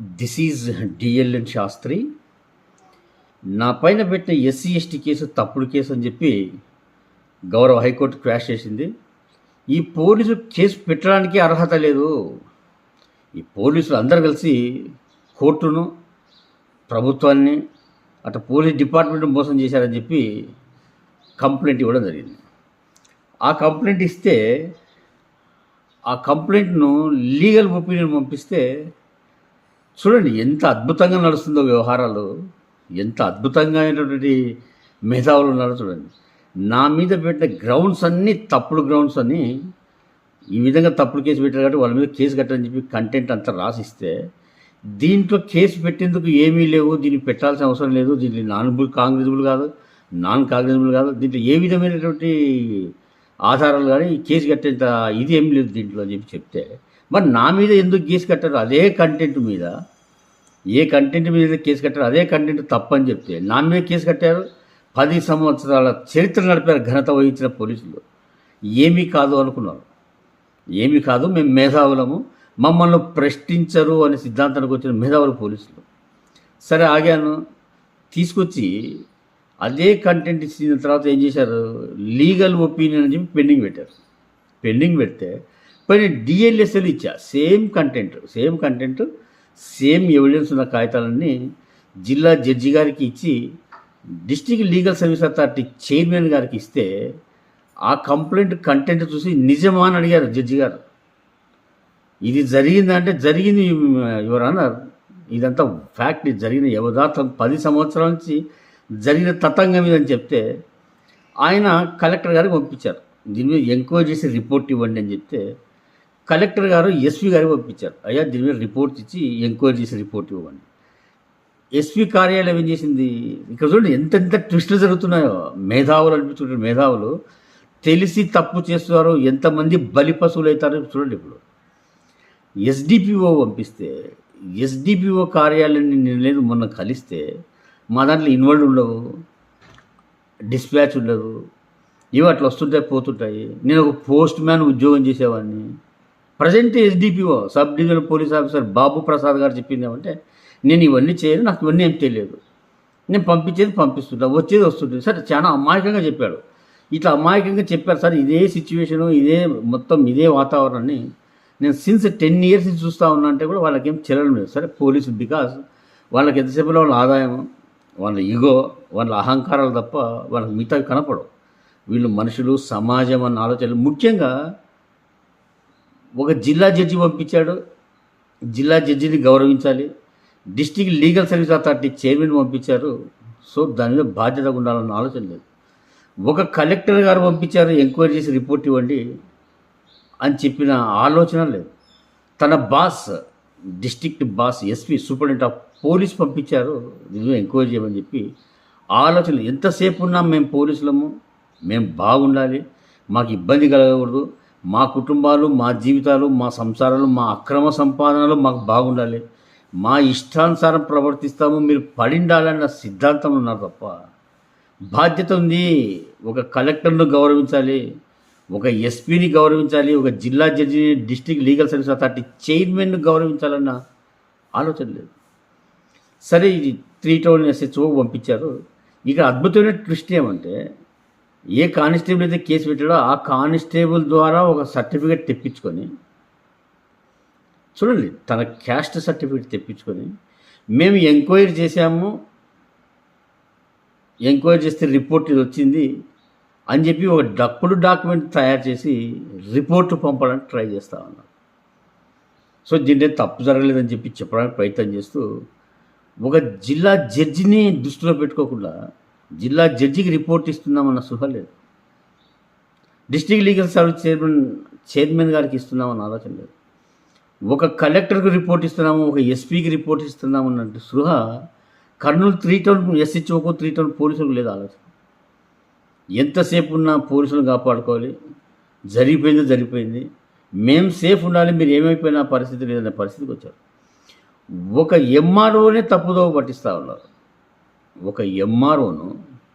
This is డిఎల్ఎన్ Sastry. నా పైన పెట్టిన ఎస్సీ ఎస్టీ కేసు తప్పుడు కేసు అని చెప్పి గౌరవ హైకోర్టు క్రాష్ చేసింది. ఈ పోలీసు కేసు పెట్టడానికి అర్హత లేదు. ఈ పోలీసులు అందరు కలిసి కోర్టును ప్రభుత్వాన్ని అటు పోలీస్ డిపార్ట్మెంట్ మోసం చేశారని చెప్పి కంప్లైంట్ ఇవ్వడం జరిగింది. ఆ కంప్లైంట్ ఇస్తే ఆ కంప్లైంట్ను లీగల్ ఒపీనియన్ పంపిస్తే చూడండి ఎంత అద్భుతంగా నడుస్తుందో వ్యవహారాలు. ఎంత అద్భుతంగా అయినటువంటి మేధావులు ఉన్నారో చూడండి. నా మీద పెట్టిన గ్రౌండ్స్ అన్నీ తప్పుడు గ్రౌండ్స్ అని ఈ విధంగా తప్పుడు కేసు పెట్టారు కాబట్టి వాళ్ళ మీద కేసు కట్టని చెప్పి కంటెంట్ అంతా రాసిస్తే దీంట్లో కేసు పెట్టేందుకు ఏమీ లేవు దీన్ని పెట్టాల్సిన అవసరం లేదు దీన్ని నాన్ కాంగ్రెసిబుల్ కాదు నాన్ కాంగ్రెసిబుల్ కాదు దీంట్లో ఏ విధమైనటువంటి ఆధారాలు కానీ ఈ కేసు కట్టేంత ఇది ఏం లేదు దీంట్లో అని చెప్పి చెప్తే. మరి నా మీద ఎందుకు కేసు కట్టారు? అదే కంటెంట్ మీద ఏ కంటెంట్ మీద కేసు కట్టారు అదే కంటెంట్ తప్పని చెప్తే నా మీద కేసు కట్టారు. పది సంవత్సరాల చరిత్ర నడిపారు ఘనత వహించిన పోలీసులు. ఏమీ కాదు అనుకున్నారు. ఏమీ కాదు మేము మేధావులము. మమ్మల్ని ప్రశ్నించరు అనే సిద్ధాంతానికి వచ్చిన మేధావులు పోలీసులు. సరే ఆగాను. తీసుకొచ్చి అదే కంటెంట్ ఇచ్చిన తర్వాత ఏం చేశారు? లీగల్ ఒపీనియన్ అని చెప్పి పెండింగ్ పెట్టారు. పెండింగ్ పెడితే పైన డిఎల్ఎస్ఎల్ ఇచ్చా? Same content same content same evidence ఉన్న కాగితాలన్నీ జిల్లా జడ్జి గారికి ఇచ్చి district legal service authority chairman గారికి ఇస్తే ఆ కంప్లైంట్ కంటెంట్ చూసి నిజమా అని అడిగారు జడ్జి గారు. ఇది జరిగిందంటే జరిగింది ఎవరు అన్నారు ఇదంతా ఫ్యాక్ట్ జరిగిన యవదార్థం పది సంవత్సరాల నుంచి జరిగిన తతంగం ఇదని చెప్తే ఆయన కలెక్టర్ గారికి పంపించారు. దీని మీద ఎంక్వైరీ చేసి రిపోర్ట్ ఇవ్వండి అని చెప్తే కలెక్టర్ గారు ఎస్వి గారికి పంపించారు. అయ్యా దీని మీద రిపోర్ట్ ఇచ్చి ఎంక్వైరీ చేసి రిపోర్ట్ ఇవ్వండి ఎస్వి కార్యాలయం ఏం చేసింది? ఇక్కడ చూడండి ఎంత ఎంత ట్విస్టులు జరుగుతున్నాయో. మేధావులు అనిపిస్తుంటే మేధావులు తెలిసి తప్పు చేస్తున్నారు ఎంతమంది బలి పశువులు అవుతారో చూడండి ఇప్పుడు. ఎస్డిపిఓ పంపిస్తే ఎస్డిపిఓ కార్యాలయాన్ని నేను లేదు మొన్న కలిస్తే మా దాంట్లో ఇన్వాల్వ్ ఉండవు డిస్పాచ్ ఉండదు ఇవి అట్లా వస్తుంటాయి పోతుంటాయి. నేను ఒక పోస్ట్ మ్యాన్ ఉద్యోగం చేసేవాడిని. Present SDPO sub divisional police officer Babu Prasad గారు చెప్పింది ఏమంటే నేను ఇవన్నీ చేయను నాకు ఇవన్నీ ఏం తెలియదు. నేను పంపించేది పంపిస్తుంటా వచ్చేది వస్తుంటుంది. సరే చాలా అమాయకంగా చెప్పాడు. ఇట్లా అమాయకంగా చెప్పారు సార్ ఇదే సిచ్యువేషను ఇదే మొత్తం ఇదే వాతావరణాన్ని నేను సిన్స్ టెన్ ఇయర్స్ నుంచి చూస్తూ ఉన్నా అంటే కూడా వాళ్ళకేం చెల్లడం లేదు. సరే పోలీసులు బికాస్ వాళ్ళకి ఎంతసేపులో వాళ్ళ ఆదాయం వాళ్ళ ఈగో వాళ్ళ అహంకారాలు తప్ప వాళ్ళకి మిగతా కనపడవు. వీళ్ళు మనుషులు సమాజం అన్న ఆలోచనలు ముఖ్యంగా ఒక జిల్లా జడ్జి పంపించాడు. జిల్లా జడ్జిని గౌరవించాలి. District legal service authority chairman పంపించారు. సో దాని మీద బాధ్యతగా ఉండాలన్న ఆలోచన లేదు. ఒక కలెక్టర్ గారు పంపించారు. ఎంక్వైరీ చేసి రిపోర్ట్ ఇవ్వండి అని చెప్పిన ఆలోచన లేదు. తన boss district boss SP superintendent of police పంపించారు. దీనిలో ఎంక్వైరీ చేయమని చెప్పి ఆలోచన ఎంతసేపు ఉన్నా మేము పోలీసులము. మేము బాగుండాలి. మాకు ఇబ్బంది కలగకూడదు. మా కుటుంబాలు మా జీవితాలు మా సంసారాలు మా అక్రమ సంపాదనలు మాకు బాగుండాలి. మా ఇష్టానుసారం ప్రవర్తిస్తాము. మీరు పడిండాలన్న సిద్ధాంతం ఉన్నారు తప్ప. బాధ్యత ఉంది ఒక కలెక్టర్ను గౌరవించాలి ఒక ఎస్పీని గౌరవించాలి ఒక జిల్లా జడ్జిని డిస్ట్రిక్ట్ లీగల్ సర్వీస్ అథారిటీ చైర్మన్ను గౌరవించాలన్న ఆలోచన లేదు. సరే ఇది త్రీ టౌన్ ఎస్హెచ్ఓ పంపించారు. ఇక అద్భుతమైన ట్విస్ట్ ఏమంటే ఏ కానిస్టేబుల్ అయితే కేసు పెట్టాడో ఆ కానిస్టేబుల్ ద్వారా ఒక సర్టిఫికేట్ తెప్పించుకొని చూడండి తన క్యాస్ట్ సర్టిఫికేట్ తెప్పించుకొని మేము ఎంక్వైరీ చేశాము ఎంక్వైరీ చేస్తే రిపోర్ట్ ఇది వచ్చింది అని చెప్పి ఒక డప్పుడు డాక్యుమెంట్ తయారు చేసి రిపోర్ట్ పంపడానికి ట్రై చేస్తా ఉన్నారు. సో దీంట్లో తప్పు జరగలేదని చెప్పి చెప్పడానికి ప్రయత్నం చేస్తూ ఒక జిల్లా జడ్జిని దృష్టిలో పెట్టుకోకుండా జిల్లా జడ్జికి రిపోర్ట్ ఇస్తున్నామన్న సుహ లేదు. District legal service chairman chairman గారికి ఇస్తున్నామన్న ఆలోచన లేదు. ఒక కలెక్టర్కి రిపోర్ట్ ఇస్తున్నాము ఒక ఎస్పీకి రిపోర్ట్ ఇస్తున్నాము అన్నట్టు సృహ కర్నూలు త్రీ టౌన్ ఎస్హెచ్ఓకు త్రీ టౌన్ పోలీసులకు లేదు ఆలోచన. ఎంతసేపు ఉన్నా పోలీసులను కాపాడుకోవాలి. జరిగిపోయిందో జరిగిపోయింది. మేము సేఫ్ ఉండాలి మీరు ఏమైపోయినా పరిస్థితి లేదనే పరిస్థితికి వచ్చారు. ఒక ఎంఆర్ఓనే తప్పుదోవ పట్టిస్తూ ఉన్నారు. ఒక ఎంఆర్ఓను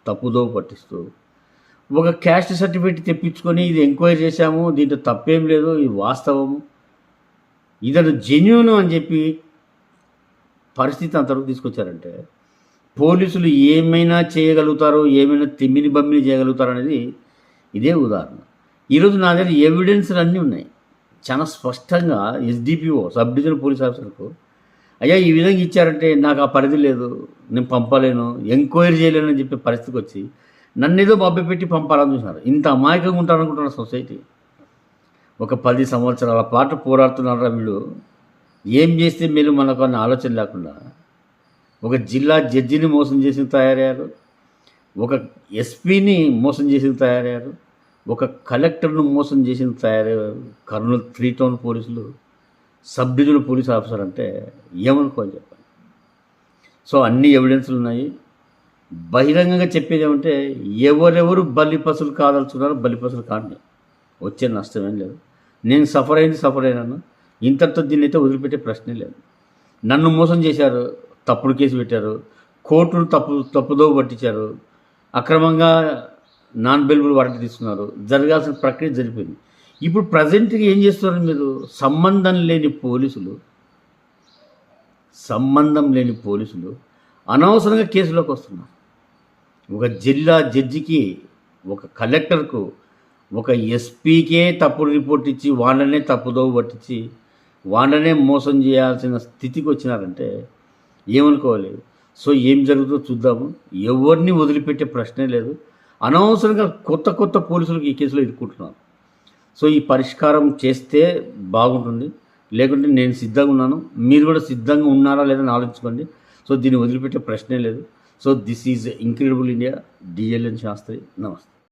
తప్పుదో పట్టిస్తూ ఒక క్యాస్ట్ సర్టిఫికేట్ తెప్పించుకొని ఇది ఎంక్వైరీ చేశాము దీంట్లో తప్పేం లేదు ఇది వాస్తవము. ఇతను జెన్యున్ అని చెప్పి పరిస్థితి అంతవరకు తీసుకొచ్చారంటే పోలీసులు ఏమైనా చేయగలుగుతారో ఏమైనా తిమ్మిని బమ్మిని చేయగలుగుతారో అనేది ఇదే ఉదాహరణ. ఈరోజు నా దగ్గర ఎవిడెన్స్లు అన్నీ ఉన్నాయి. చాలా స్పష్టంగా ఎస్డిపిఓ సబ్ డివిజనల్ పోలీస్ ఆఫీసర్కు అయ్యా ఈ విధంగా ఇచ్చారంటే నాకు ఆ పరిధి లేదు నేను పంపలేను ఎంక్వైరీ చేయలేను అని చెప్పే పరిస్థితికి వచ్చి నన్ను ఏదో పెట్టి పంపాలని చూసినారు. ఇంత అమాయకంగా ఉంటారనుకుంటున్న సొసైటీ. ఒక పది సంవత్సరాల పాటు పోరాడుతున్నారా వీళ్ళు? ఏం చేస్తే మీరు మనకు అన్న ఆలోచన లేకుండా ఒక జిల్లా జడ్జిని మోసం చేసి తయారయ్యారు ఒక ఎస్పీని మోసం చేసి తయారయ్యారు ఒక కలెక్టర్ను మోసం చేసి తయారయ్యారు కర్నూలు త్రీ టౌన్ పోలీసులు. సబ్ డివిజనల్ పోలీస్ ఆఫీసర్ అంటే ఏమనుకోవాలి చెప్పండి సో అన్ని ఎవిడెన్స్లు ఉన్నాయి. బహిరంగంగా చెప్పేది ఏమంటే ఎవరెవరు బలి బలిపసులు కాదలుచున్నారో బలిపసులు కాండి. వచ్చే నష్టం ఏం లేదు. నేను సఫర్ అయింది సఫర్ అయినాను. ఇంతటితో దీన్ని అయితే వదిలిపెట్టే ప్రశ్నే లేదు. నన్ను మోసం చేశారు తప్పుడు కేసు పెట్టారు కోర్టును తప్పు తప్పుదో పట్టించారు అక్రమంగా నాన్ బెల్బుల్ వారెంట్ తీసుకున్నారు జరగాల్సిన ప్రక్రియ జరిపింది. ఇప్పుడు ప్రజెంట్గా ఏం చేస్తున్నారు మీరు? సంబంధం లేని పోలీసులు సంబంధం లేని పోలీసులు అనవసరంగా కేసులోకి వస్తున్నారు. ఒక జిల్లా జడ్జికి ఒక కలెక్టర్కు ఒక ఎస్పీకే తప్పుడు రిపోర్ట్ ఇచ్చి వాళ్ళనే తప్పుదోవ పట్టించి వాళ్ళనే మోసం చేయాల్సిన స్థితికి వచ్చినారంటే ఏమనుకోవాలి? సో ఏం జరుగుతుందో చూద్దాము. ఎవరిని వదిలిపెట్టే ప్రశ్నే లేదు. అనవసరంగా కొత్త కొత్త పోలీసులకు ఈ కేసులో ఇరుక్కుంటున్నారు. సో ఈ పరిష్కారం చేస్తే బాగుంటుంది. లేకుంటే నేను సిద్ధంగా ఉన్నాను. మీరు కూడా సిద్ధంగా ఉన్నారా లేదని ఆలోచించుకోండి. సో దీన్ని వదిలిపెట్టే ప్రశ్నే లేదు. So this is incredible India. DLN Shastri నమస్తే.